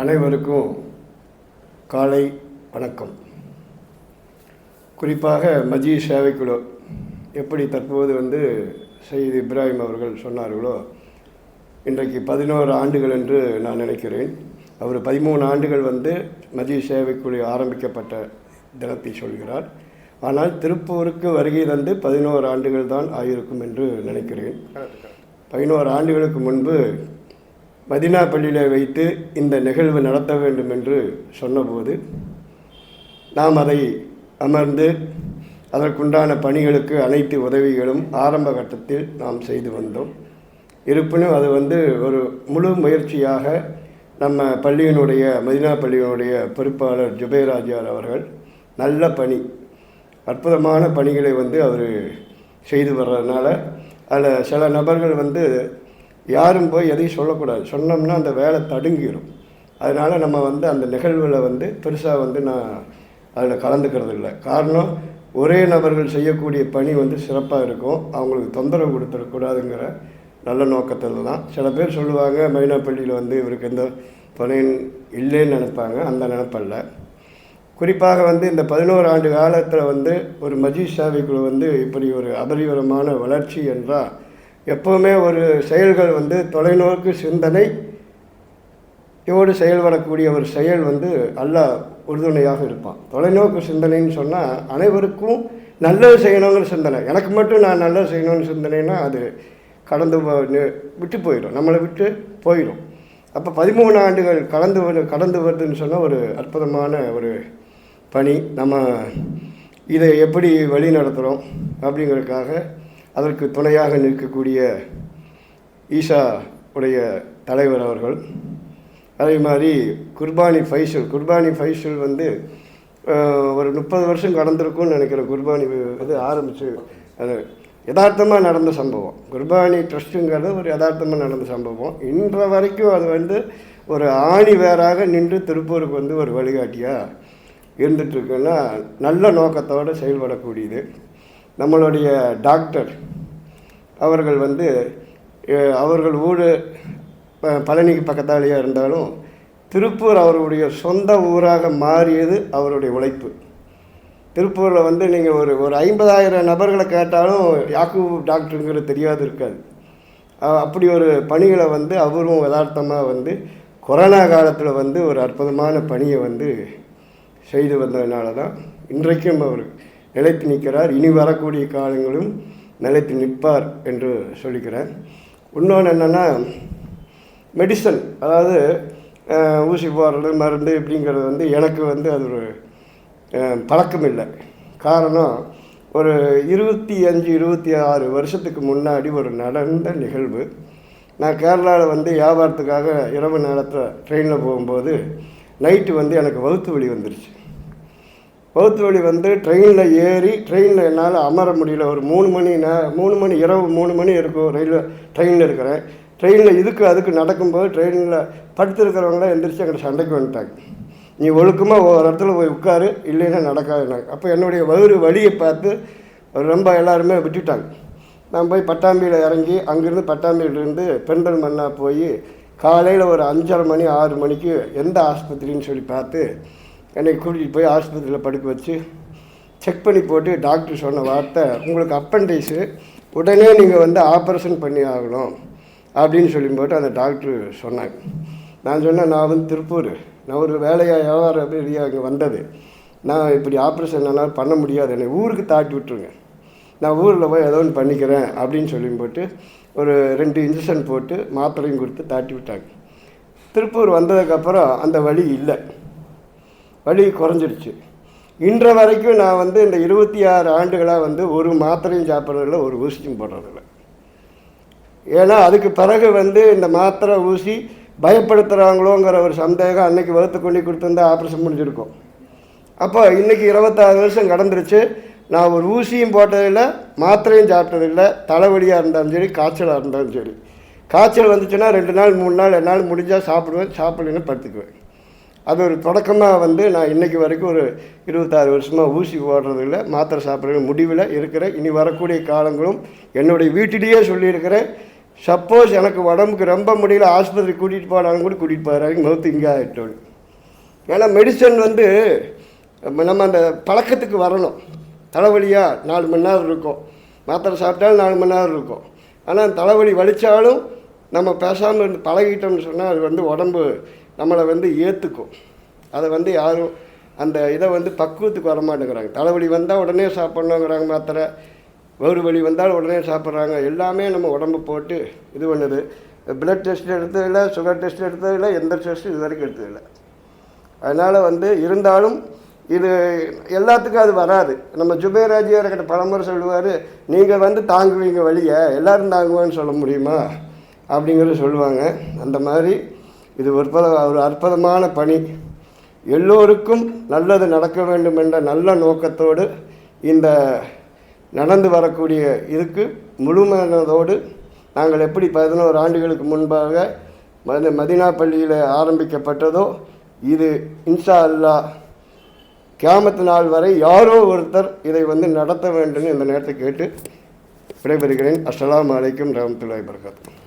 அனைவருக்கும் காலை வணக்கம். குறிப்பாக மஜி சேவைக்குழு எப்படி தற்போது வந்து சயீத் இப்ராஹிம் அவர்கள் சொன்னார்களோ இன்றைக்கு பதினோரு ஆண்டுகள் என்று நான் நினைக்கிறேன். அவர் பதிமூணு ஆண்டுகள் வந்து மஜி சேவைக்குழு ஆரம்பிக்கப்பட்ட தினத்தை சொல்கிறார். ஆனால் திருப்பூருக்கு வருகை தந்து பதினோரு ஆண்டுகள் தான் ஆகியிருக்கும் என்று நினைக்கிறேன். பதினோரு ஆண்டுகளுக்கு முன்பு மதினா பள்ளியில் வைத்து இந்த நிகழ்வு நடத்த வேண்டும் என்று சொன்னபோது நாம் அதை அமர்ந்து அதற்குண்டான பணிகளுக்கு அனைத்து உதவிகளும் ஆரம்ப கட்டத்தில் நாம் செய்து வந்தோம். இருப்பினும் அது வந்து ஒரு முழு முயற்சியாக நம்ம பள்ளியினுடைய மதினா பள்ளியினுடைய பொறுப்பாளர் ஜுபேராஜார் அவர்கள் நல்ல பணி அற்புதமான பணிகளை வந்து அவர் செய்து வர்றதுனால அதில் சில நபர்கள் வந்து யாரும் போய் எதையும் சொல்லக்கூடாது. சொன்னோம்னா அந்த வேலை தடுங்கிடும் அதனால் நம்ம வந்து அந்த நிகழ்வில் வந்து பெருசாக வந்து நான் அதில் கலந்துக்கிறது இல்லை. காரணம் ஒரே நபர்கள் செய்யக்கூடிய பணி வந்து சிறப்பாக இருக்கும். அவங்களுக்கு தொந்தரவு கொடுத்துடக்கூடாதுங்கிற நல்ல நோக்கத்தில் தான் சில பேர் சொல்லுவாங்க மைனாப்பள்ளியில் வந்து இவருக்கு எந்த பணியும் இல்லைன்னு நினைப்பாங்க. அந்த நினைப்பல்ல குறிப்பாக வந்து இந்த பதினோரு ஆண்டு காலத்தில் வந்து ஒரு மஜி சேவைக்குழு வந்து இப்படி ஒரு அபரிவரமான வளர்ச்சி என்றால் எப்போவுமே ஒரு செயல்கள் வந்து தொலைநோக்கு சிந்தனை யோடு செயல்படக்கூடிய ஒரு செயல் வந்து அல்லாஹ் உறுதுணையாக இருப்பான். தொலைநோக்கு சிந்தனைன்னு சொன்னால் அனைவருக்கும் நல்லது செய்யணுங்கிற சிந்தனை. எனக்கு மட்டும் நான் நல்லது செய்யணும்னு சிந்தனைன்னா அது கடந்து விட்டு போயிடும். நம்மளை விட்டு போயிடும். அப்போ பதிமூணு ஆண்டுகள் கலந்து வரு கடந்து வருதுன்னு சொன்னால் ஒரு அற்புதமான ஒரு பணி. நம்ம இதை எப்படி வழி நடத்துகிறோம் அப்படிங்கிறதுக்காக அதற்கு துணையாக நிற்கக்கூடிய ஈஷா உடைய தலைவர் அவர்கள். அதே மாதிரி குர்பானி ஃபைசல் குர்பானி ஃபைசல் வந்து ஒரு முப்பது வருஷம் கடந்திருக்கும்னு நினைக்கிறேன். குர்பானி இது ஆரம்பித்து அது யதார்த்தமாக நடந்த சம்பவம். குர்பானி ட்ரஸ்ட்டுங்கிறது ஒரு யதார்த்தமாக நடந்த சம்பவம். இன்ற வரைக்கும் அது வந்து ஒரு ஆணி வேறாக நின்று திருப்பூருக்கு வந்து ஒரு வழிகாட்டியாக இருந்துகிட்ருக்குன்னா நல்ல நோக்கத்தோடு செயல்படக்கூடியது. நம்மளுடைய டாக்டர் அவர்கள் வந்து அவர்கள் ஊர் பழனிக்கு பக்கத்தாலேயே இருந்தாலும் திருப்பூர் அவருடைய சொந்த ஊராக மாறியது அவருடைய உழைப்பு. திருப்பூரில் வந்து நீங்கள் ஒரு ஒரு ஐம்பதாயிரம் நபர்களை கேட்டாலும் யாக்கூப் டாக்டருங்கிறது தெரியாது இருக்காது. அப்படி ஒரு பணிகளை வந்து அவரும் யதார்த்தமாக வந்து கொரோனா காலத்தில் வந்து ஒரு அற்புதமான பணியை வந்து செய்து வந்ததுனால தான் இன்றைக்கும் அவர் நிலைத்து நிற்கிறார். இனி வரக்கூடிய காலங்களும் நிலைத்து நிற்பார் என்று சொல்லிக்கிறேன் இன்னொன்று என்னென்னா மெடிசன் அதாவது ஊசி போடுறது மருந்து இப்படிங்கிறது வந்து எனக்கு வந்து அது ஒரு பழக்கம் இல்லை. காரணம் ஒரு இருபத்தி அஞ்சு இருபத்தி ஆறு வருஷத்துக்கு முன்னாடி ஒரு நடந்த நிகழ்வு. நான் கேரளாவில் வந்து வியாபாரத்துக்காக இரவு நேரத்தில் ட்ரெயினில் போகும்போது நைட்டு வந்து எனக்கு வகுத்து வலி வந்துருச்சு. வகுத்து வழி வந்து ட்ரெயினில் ஏறி ட்ரெயினில் என்னால் அமர முடியல. ஒரு மூணு மணி நே மூணு மணி இரவு மூணு மணி இருக்கும் ரயில்வே ட்ரெயினில் இருக்கிறேன். ட்ரெயினில் இதுக்கு அதுக்கு நடக்கும்போது ட்ரெயினில் படுத்துருக்கிறவங்களாம் எந்திரிச்சு அங்கே சண்டைக்கு வந்துட்டாங்க. நீ ஒழுக்கமாக ஒரு இடத்துல போய் உட்காரு இல்லைன்னா நடக்காதுனாங்க அப்போ என்னுடைய வயிறு வழியை பார்த்து ரொம்ப எல்லாருமே விட்டுட்டாங்க. நான் போய் பட்டாம்பியில் இறங்கி அங்கேருந்து பட்டாம்பியிலேருந்து பெண்கள் மண்ணா போய் காலையில் ஒரு அஞ்சரை மணி ஆறு மணிக்கு எந்த ஆஸ்பத்திரின்னு சொல்லி பார்த்து என்னை கூட்டிகிட்டு போய் ஆஸ்பத்திரியில் படுக்க வச்சு செக் பண்ணி போட்டு டாக்டர் சொன்ன வார்த்தை உங்களுக்கு அப்பண்டைஸு உடனே நீங்கள் வந்து ஆப்ரேஷன் பண்ணி ஆகணும் அப்படின்னு சொல்லி போட்டு அந்த டாக்டர் சொன்னாங்க நான் சொன்னேன் நான் வந்து திருப்பூர் நான் ஒரு வேலையாக வியாபாரம் ரீதியாக இங்கே வந்தது. நான் இப்படி ஆப்ரேஷன் என்னால் பண்ண முடியாது என்னை ஊருக்கு தாட்டி விட்டுருங்க. நான் ஊரில் போய் ஏதோ ஒன்று பண்ணிக்கிறேன் அப்படின்னு சொல்லி போட்டு ஒரு ரெண்டு இன்ஜெக்ஷன் போட்டு மாத்திரையும் கொடுத்து தாட்டி விட்டாங்க. திருப்பூர் வந்ததுக்கப்புறம் அந்த வழி இல்லை. வலி குறைஞ்சிடுச்சு. இன்ற வரைக்கும் நான் வந்து இந்த இருபத்தி ஆறு ஆண்டுகளாக வந்து ஒரு மாத்திரையும் சாப்பிட்றதில்ல ஒரு ஊசியும் போடுறதில்ல. ஏன்னா அதுக்கு பிறகு வந்து இந்த மாத்திரை ஊசி பயப்படுத்துகிறாங்களோங்கிற ஒரு சந்தேகம் அன்னைக்கு வகுத்து கொண்டு கொடுத்துருந்தா ஆப்ரேஷன் முடிஞ்சிருக்கும். அப்போ இன்றைக்கி இருபத்தாறு வருஷம் கடந்துருச்சு. நான் ஒரு ஊசியும் போட்டதில்லை மாத்திரையும் சாப்பிட்டதில்லை. தலைவலியாக இருந்தாலும் சரி காய்ச்சலாக இருந்தாலும் சரி. காய்ச்சல் வந்துச்சுன்னா ரெண்டு நாள் மூணு நாள் என்னால் முடிஞ்சால் சாப்பிடுவேன் சாப்பிடலன்னு படுத்துக்குவேன். அது ஒரு தொடக்கமாக வந்து நான் இன்னைக்கு வரைக்கும் ஒரு இருபத்தாறு வருஷமாக ஊசி போடுறதில்ல மாத்திரை சாப்பிட்றது முடிவில் இருக்கிற இனி வரக்கூடிய காலங்களும் என்னுடைய வீட்டிலேயே சொல்லியிருக்கிறேன். சப்போஸ் எனக்கு உடம்புக்கு ரொம்ப முடியல ஆஸ்பத்திரி கூட்டிகிட்டு போனாலும் கூட கூட்டிகிட்டு போகிறாங்க மௌத்து இங்கே ஆகிட்டோம் ஏன்னா மெடிசன் வந்து நம்ம நம்ம அந்த பழக்கத்துக்கு வரணும். தலைவலியாக நாலு மணி நேரம் இருக்கும். மாத்திரை சாப்பிட்டாலும் நாலு மணி நேரம் இருக்கும். ஆனால் தலைவலி வலித்தாலும் நம்ம பேசாமல் இருந்து பழகிட்டோம்னு சொன்னால் அது வந்து உடம்பு நம்மளை வந்து ஏற்றுக்கும் அதை வந்து யாரும் அந்த இதை வந்து பக்குவத்துக்கு வர மாட்டேங்கிறாங்க. தலைவலி வந்தால் உடனே சாப்பிட்ணுங்கிறாங்க மாத்திரை. வேறு வலி வந்தால் உடனே சாப்பிட்றாங்க. எல்லாமே நம்ம உடம்பு போட்டு இது பண்ணுது. பிளட் டெஸ்ட் எடுத்ததில்லை சுகர் டெஸ்ட் எடுத்ததில்லை எந்த டெஸ்ட்டும் இது வரைக்கும் எடுத்ததில்லை. அதனால் வந்து இருந்தாலும் இது எல்லாத்துக்கும் அது வராது. நம்ம ஜுபேராஜியார் கிட்ட பரம்பரை சொல்லுவார் நீங்கள் வந்து தாங்குவீங்க வழியை எல்லோரும் தாங்குவான்னு சொல்ல முடியுமா? அப்படிங்கிறத சொல்லுவாங்க. அந்த மாதிரி இது ஒரு ஒரு அற்புதமான பணி. எல்லோருக்கும் நல்லது நடக்க வேண்டும் என்ற நல்ல நோக்கத்தோடு இந்த நடந்து வரக்கூடிய இதுக்கு முழுமையானதோடு நாங்கள் எப்படி பதினோரு ஆண்டுகளுக்கு முன்பாக மதினா பள்ளியில் ஆரம்பிக்கப்பட்டதோ இது இன்ஷா அல்லாஹ் கியாமத்து நாள் வரை யாரோ ஒருத்தர் இதை வந்து நடத்த வேண்டும் இந்த நேரத்தை கேட்டு விடைபெறுகிறேன். அஸ்லாம் அலைக்கும் ரஹமத்துல்லாய் வபரகாத்துஹு.